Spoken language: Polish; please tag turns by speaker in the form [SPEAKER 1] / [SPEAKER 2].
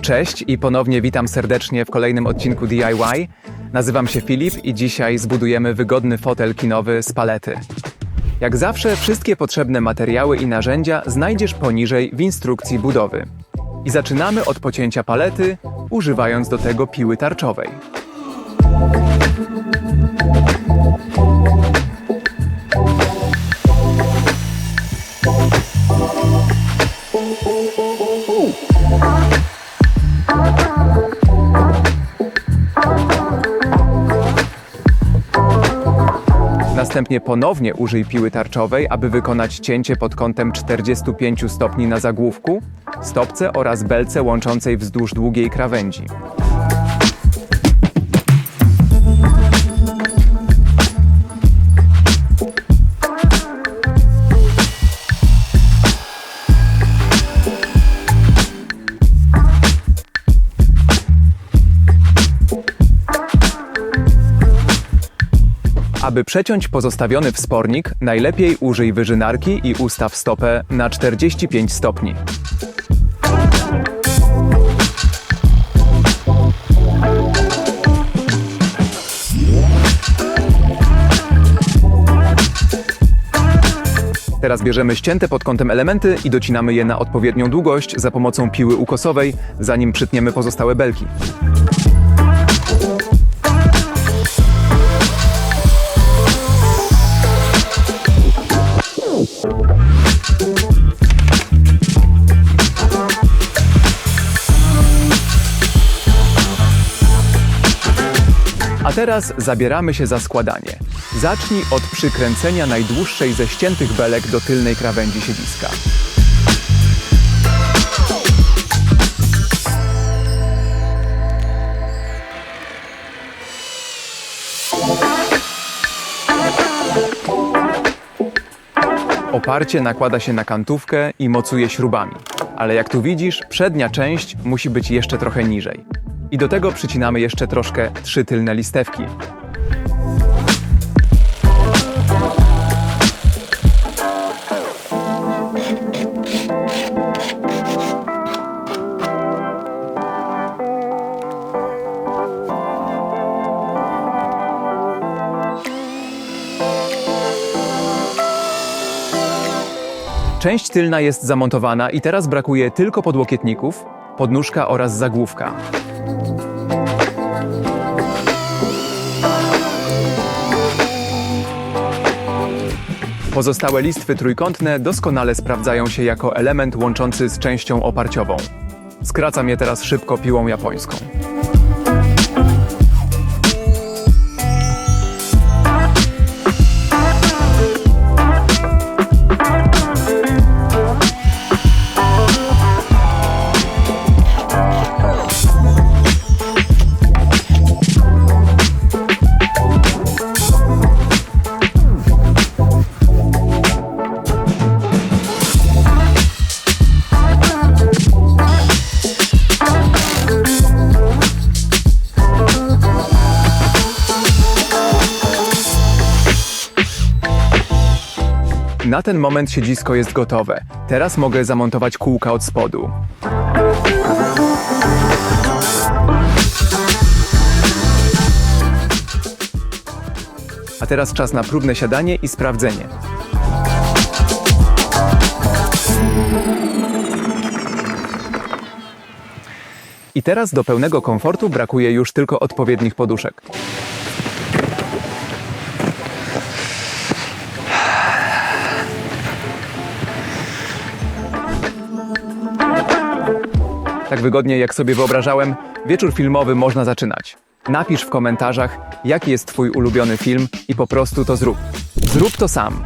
[SPEAKER 1] Cześć i ponownie witam serdecznie w kolejnym odcinku DIY. Nazywam się Filip i dzisiaj zbudujemy wygodny fotel kinowy z palety. Jak zawsze, wszystkie potrzebne materiały i narzędzia znajdziesz poniżej w instrukcji budowy. I zaczynamy od pocięcia palety, używając do tego piły tarczowej. Następnie ponownie użyj piły tarczowej, aby wykonać cięcie pod kątem 45 stopni na zagłówku, stopce oraz belce łączącej wzdłuż długiej krawędzi. Aby przeciąć pozostawiony wspornik, najlepiej użyj wyżynarki i ustaw stopę na 45 stopni. Teraz bierzemy ścięte pod kątem elementy i docinamy je na odpowiednią długość za pomocą piły ukosowej, zanim przytniemy pozostałe belki. Teraz zabieramy się za składanie. Zacznij od przykręcenia najdłuższej ze ściętych belek do tylnej krawędzi siedziska. Oparcie nakłada się na kantówkę i mocuje śrubami. Ale jak tu widzisz, przednia część musi być jeszcze trochę niżej. I do tego przycinamy jeszcze troszkę trzy tylne listewki. Część tylna jest zamontowana i teraz brakuje tylko podłokietników, podnóżka oraz zagłówka. Pozostałe listwy trójkątne doskonale sprawdzają się jako element łączący z częścią oparciową. Skracam je teraz szybko piłą japońską. Na ten moment siedzisko jest gotowe. Teraz mogę zamontować kółka od spodu. A teraz czas na próbne siadanie i sprawdzenie. I teraz do pełnego komfortu brakuje już tylko odpowiednich poduszek. Tak wygodnie jak sobie wyobrażałem, wieczór filmowy można zaczynać. Napisz w komentarzach, jaki jest Twój ulubiony film i po prostu to zrób. Zrób to sam.